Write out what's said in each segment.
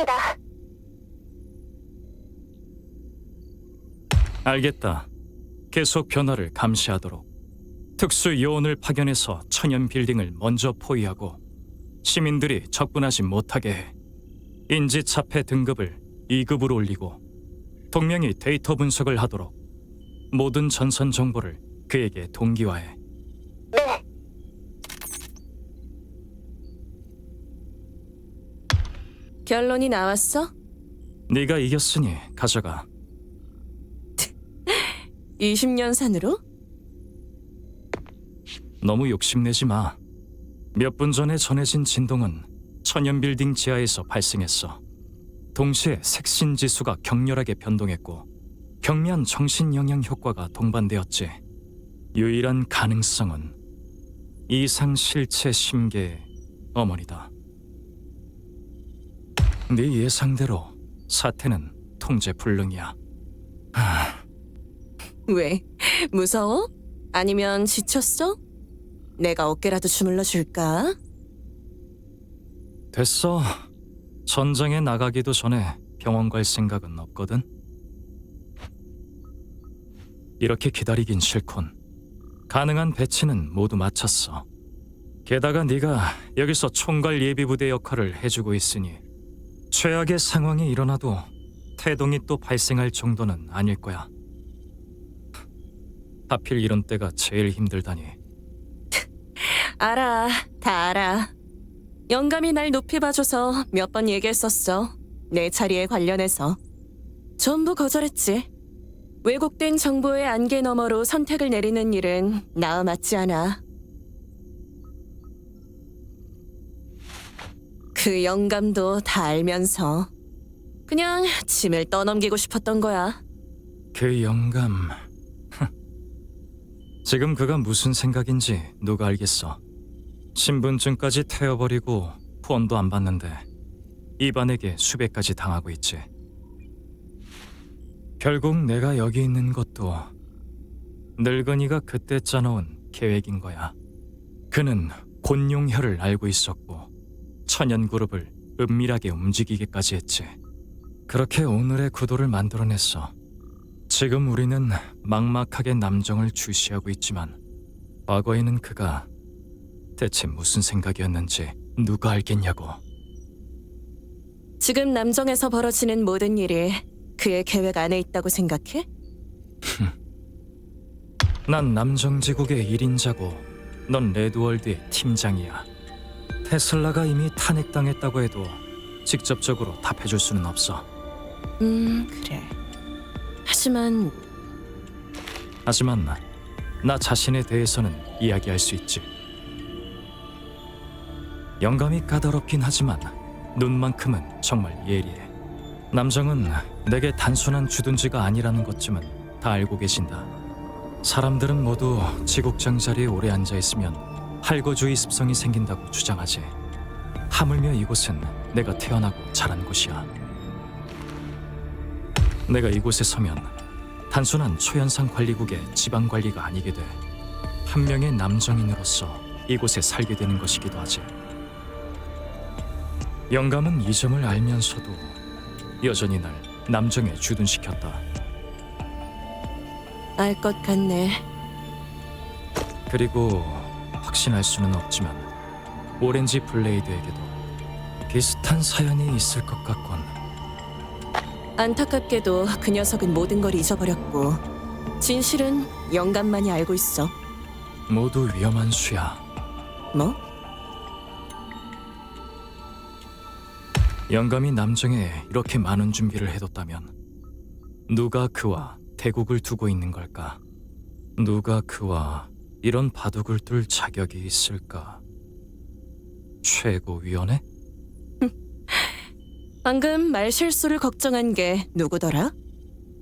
있습니다. 알겠다. 계속 변화를 감시하도록. 특수 요원을 파견해서 천연 빌딩을 먼저 포위하고 시민들이 접근하지 못하게 해. 인지 차폐 등급을 2급으로 올리고 동명이 데이터 분석을 하도록 모든 전선 정보를 그에게 동기화해. 결론이 나왔어? 네가 이겼으니 가져가. 20년 산으로? 너무 욕심내지 마. 몇 분 전에 전해진 진동은 천연 빌딩 지하에서 발생했어. 동시에 색신 지수가 격렬하게 변동했고 경미한 정신 영향 효과가 동반되었지. 유일한 가능성은 이상 실체 심계의 어머니다. 네 예상대로 사태는 통제 불능이야. 왜? 무서워? 아니면 지쳤어? 내가 어깨라도 주물러 줄까? 됐어. 전장에 나가기도 전에 병원 갈 생각은 없거든. 이렇게 기다리긴 싫군. 가능한 배치는 모두 마쳤어. 게다가 네가 여기서 총괄 예비부대 역할을 해주고 있으니 최악의 상황이 일어나도 태동이 또 발생할 정도는 아닐 거야. 하필 이런 때가 제일 힘들다니. 알아, 다 알아. 영감이 날 높이 봐줘서 몇 번 얘기했었어. 내 자리에 관련해서. 전부 거절했지. 왜곡된 정보의 안개 너머로 선택을 내리는 일은 나와 맞지 않아. 그 영감도 다 알면서 그냥 짐을 떠넘기고 싶었던 거야. 그 영감. 지금 그가 무슨 생각인지 누가 알겠어. 신분증까지 태워버리고 후원도 안 받는데 이반에게 수배까지 당하고 있지. 결국 내가 여기 있는 것도 늙은이가 그때 짜놓은 계획인 거야. 그는 곤용혈을 알고 있었고 천연 그룹을 은밀하게 움직이기까지 했지. 그렇게 오늘의 구도를 만들어냈어. 지금 우리는 막막하게 남정을 주시하고 있지만 과거에는 그가 대체 무슨 생각이었는지 누가 알겠냐고. 지금 남정에서 벌어지는 모든 일이 그의 계획 안에 있다고 생각해? 난 남정지국의 1인자고 넌 레드월드의 팀장이야. 테슬라가 이미 탄핵당했다고 해도 직접적으로 답해줄 수는 없어. 음, 그래. 하지만 하지만 나, 나 자신에 대해서는 이야기할 수 있지. 영감이 까다롭긴 하지만 눈만큼은 정말 예리해. 남정은 내게 단순한 주둔지가 아니라는 것쯤은 다 알고 계신다. 사람들은 모두 지국장 자리에 오래 앉아 있으면 할거주의 습성이 생긴다고 주장하지. 하물며 이곳은 내가 태어나고 자란 곳이야. 내가 이곳에 서면 단순한 초연상 관리국의 지방 관리가 아니게 돼. 한 명의 남정인으로서 이곳에 살게 되는 것이기도 하지. 영감은 이 점을 알면서도 여전히 날 남정에 주둔시켰다. 알 것 같네. 그리고 확신할 수는 없지만 오렌지 블레이드에게도 비슷한 사연이 있을 것 같군. 안타깝게도 그 녀석은 모든 걸 잊어버렸고 진실은 영감만이 알고 있어. 모두 위험한 수야. 뭐? 영감이 남정에 이렇게 많은 준비를 해뒀다면 누가 그와 대국을 두고 있는 걸까? 누가 그와 이런 바둑을 둘 자격이 있을까? 최고위원회? 방금 말 실수를 걱정한 게 누구더라?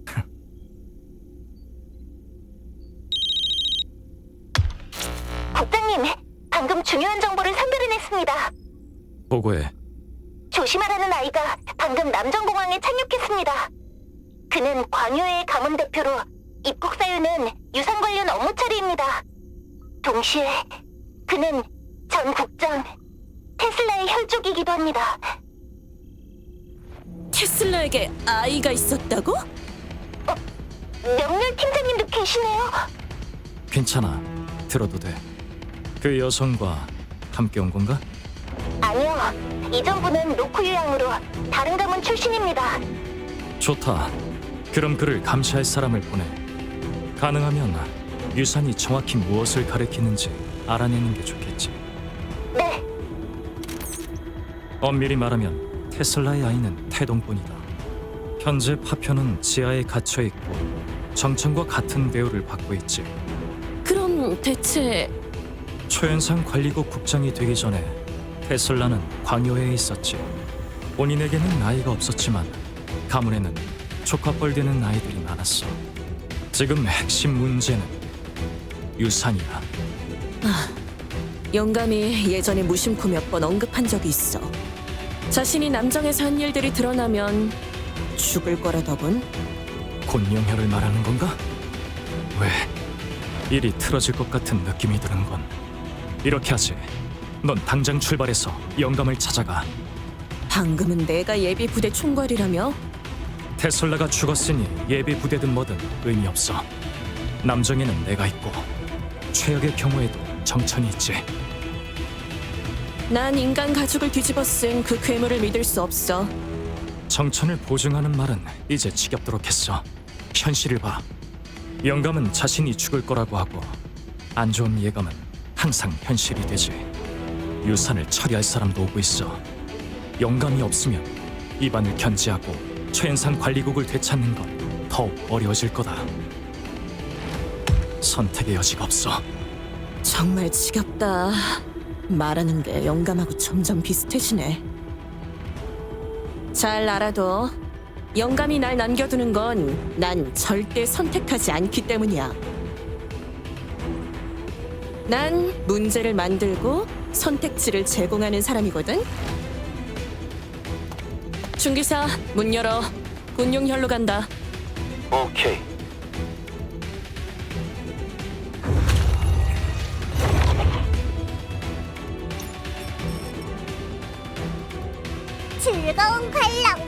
국장님, 방금 중요한 정보를 선별해냈습니다. 보고해. 조심하라는 아이가 방금 남정공항에 착륙했습니다. 그는 광유의 가문 대표로 입국 사유는 유산 관련 업무 처리입니다. 동시에 그는 전 국장 테슬라의 혈족이기도 합니다. 테슬라에게 아이가 있었다고? 명렬 팀장님도 계시네요. 괜찮아. 들어도 돼. 그 여성과 함께 온 건가? 아니요. 이전 분은 로쿠 유양으로 다른 가문 출신입니다. 좋다. 그럼 그를 감시할 사람을 보내. 가능하면 유산이 정확히 무엇을 가리키는지 알아내는 게 좋겠지. 네, 엄밀히 말하면 테슬라의 아이는 태동뿐이다. 현재 파편은 지하에 갇혀 있고 정청과 같은 대우를 받고 있지. 그럼 대체 초연상 관리국 국장이 되기 전에 테슬라는 광요회에 있었지. 본인에게는 나이가 없었지만 가문에는 조카뻘 되는 아이들이 많았어. 지금 핵심 문제는 유산이야. 영감이 예전에 무심코 몇 번 언급한 적이 있어. 자신이 남정에서 한 일들이 드러나면 죽을 거라더군. 곤영혈을 말하는 건가? 왜 일이 틀어질 것 같은 느낌이 드는 건 이렇게 하지. 넌 당장 출발해서 영감을 찾아가. 방금은 내가 예비 부대 총괄이라며? 테슬라가 죽었으니 예비 부대든 뭐든 의미 없어. 남정에는 내가 있고 최악의 경우에도 정천이 있지. 난 인간 가죽을 뒤집어 쓴 그 괴물을 믿을 수 없어. 정천을 보증하는 말은 이제 지겹도록 했어. 현실을 봐. 영감은 자신이 죽을 거라고 하고 안 좋은 예감은 항상 현실이 되지. 유산을 처리할 사람도 오고 있어. 영감이 없으면 입안을 견제하고 최연상 관리국을 되찾는 건 더욱 어려워질 거다. 선택의 여지가 없어. 정말 지겹다. 말하는 게 영감하고 점점 비슷해지네. 잘 알아둬. 영감이 날 남겨두는 건 난 절대 선택하지 않기 때문이야. 난 문제를 만들고 선택지를 제공하는 사람이거든. 중기사 문 열어. 군용 혈로 간다. 오케이. 즐거운 관람